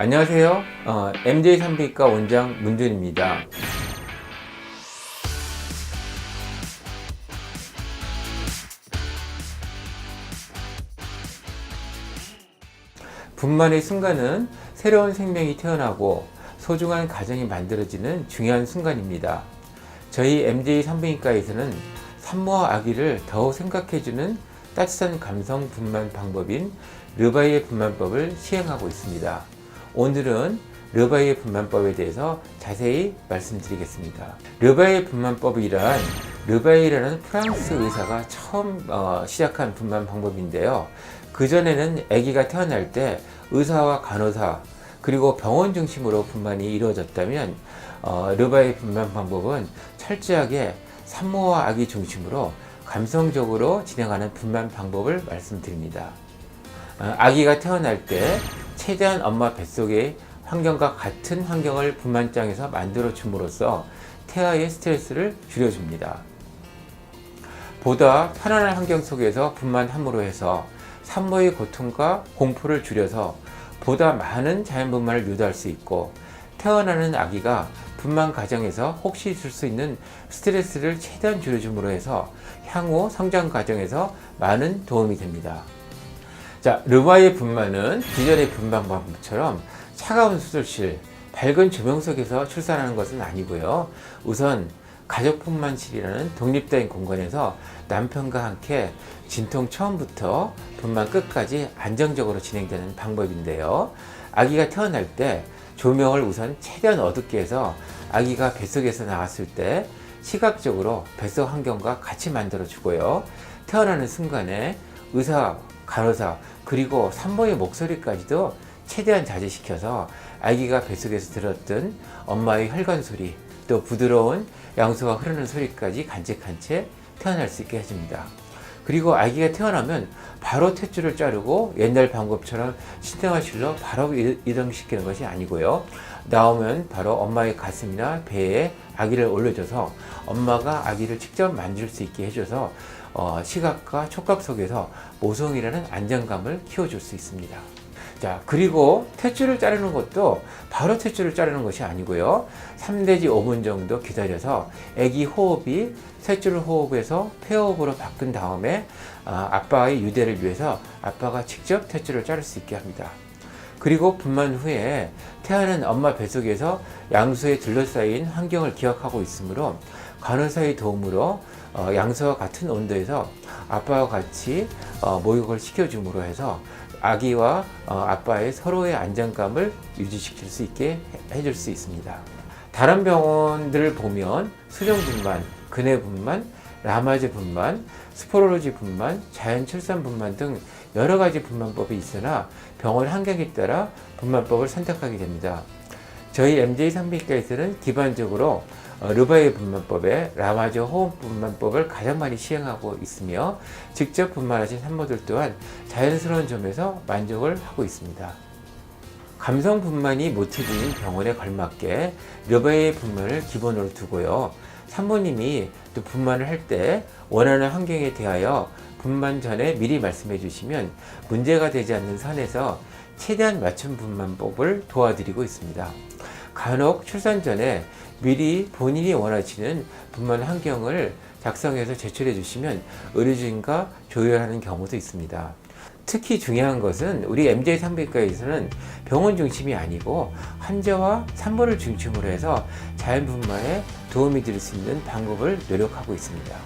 안녕하세요. 어, MJ 산부인과 원장 문준입니다. 분만의 순간은 새로운 생명이 태어나고 소중한 가정이 만들어지는 중요한 순간입니다. 저희 MJ 산부인과에서는 산모와 아기를 더욱 생각해주는 따뜻한 감성 분만 방법인 르바이의 분만법을 시행하고 있습니다. 오늘은 르바이의 분만법에 대해서 자세히 말씀드리겠습니다. 르바이의 분만법이란 르바이라는 프랑스 의사가 처음 어, 시작한 분만 방법인데요. 그전에는 아기가 태어날 때 의사와 간호사 그리고 병원 중심으로 분만이 이루어졌다면 어, 르바이 분만 방법은 철저하게 산모와 아기 중심으로 감성적으로 진행하는 분만 방법을 말씀드립니다. 어, 아기가 태어날 때 최대한 엄마 뱃속의 환경과 같은 환경을 분만장에서 만들어 줌으로써 태아의 스트레스를 줄여줍니다. 보다 편안한 환경 속에서 분만함으로 해서 산모의 고통과 공포를 줄여서 보다 많은 자연 분만을 유도할 수 있고 태어나는 아기가 분만 과정에서 혹시 있을 수 있는 스트레스를 최대한 줄여줌으로 해서 향후 성장 과정에서 많은 도움이 됩니다. 자, 르바의 분만은 기존의 분만 방법처럼 차가운 수술실, 밝은 조명 속에서 출산하는 것은 아니고요. 우선 가족분만실이라는 독립된 공간에서 남편과 함께 진통 처음부터 분만 끝까지 안정적으로 진행되는 방법인데요. 아기가 태어날 때 조명을 우선 최대한 어둡게 해서 아기가 뱃속에서 나왔을 때 시각적으로 뱃속 환경과 같이 만들어 주고요. 태어나는 순간에 의사, 간호사, 그리고 산모의 목소리까지도 최대한 자제시켜서 아기가 뱃속에서 들었던 엄마의 혈관 소리, 또 부드러운 양수가 흐르는 소리까지 간직한 채 태어날 수 있게 해줍니다. 그리고 아기가 태어나면 바로 탯줄을 자르고 옛날 방법처럼 신생아실로 바로 이- 이동시키는 것이 아니고요. 나오면 바로 엄마의 가슴이나 배에 아기를 올려줘서 엄마가 아기를 직접 만질 수 있게 해줘서 어, 시각과 촉각 속에서 모성이라는 안정감을 키워줄 수 있습니다. 자, 그리고 탯줄을 자르는 것도 바로 탯줄을 자르는 것이 아니고요. 3대지 5분 정도 기다려서 아기 호흡이 탯줄 호흡에서 폐호흡으로 바꾼 다음에 아, 아빠의 유대를 위해서 아빠가 직접 탯줄을 자를 수 있게 합니다. 그리고 분만 후에 태어난 엄마 뱃속에서 양수에 둘러싸인 환경을 기억하고 있으므로 간호사의 도움으로 어, 양수와 같은 온도에서 아빠와 같이 어, 목욕을 시켜줌으로 해서 아기와 어, 아빠의 서로의 안정감을 유지시킬 수 있게 해- 해줄 수 있습니다. 다른 병원들을 보면 수정 분만, 근해 분만, 라마즈 분만, 스포롤로지 분만, 자연 출산 분만 등 여러 가지 분만법이 있으나 병원 환경에 따라 분만법을 선택하게 됩니다. 저희 MJ 산부인과에서는 기반적으로 어, 르바이 분만법에 라마즈 호흡 분만법을 가장 많이 시행하고 있으며 직접 분만하신 산모들 또한 자연스러운 점에서 만족을 하고 있습니다. 감성 분만이 모티브인 병원에 걸맞게 르바이 분만을 기본으로 두고요. 산모님이 또 분만을 할 때 원하는 환경에 대하여 분만 전에 미리 말씀해 주시면 문제가 되지 않는 선에서 최대한 맞춤 분만법을 도와드리고 있습니다. 간혹 출산 전에 미리 본인이 원하시는 분만 환경을 작성해서 제출해 주시면 의료진과 조율하는 경우도 있습니다. 특히 중요한 것은 우리 MJ 상비과에서는 병원 중심이 아니고 환자와 산모를 중심으로 해서 자연 분만에 도움이 될 수 있는 방법을 노력하고 있습니다.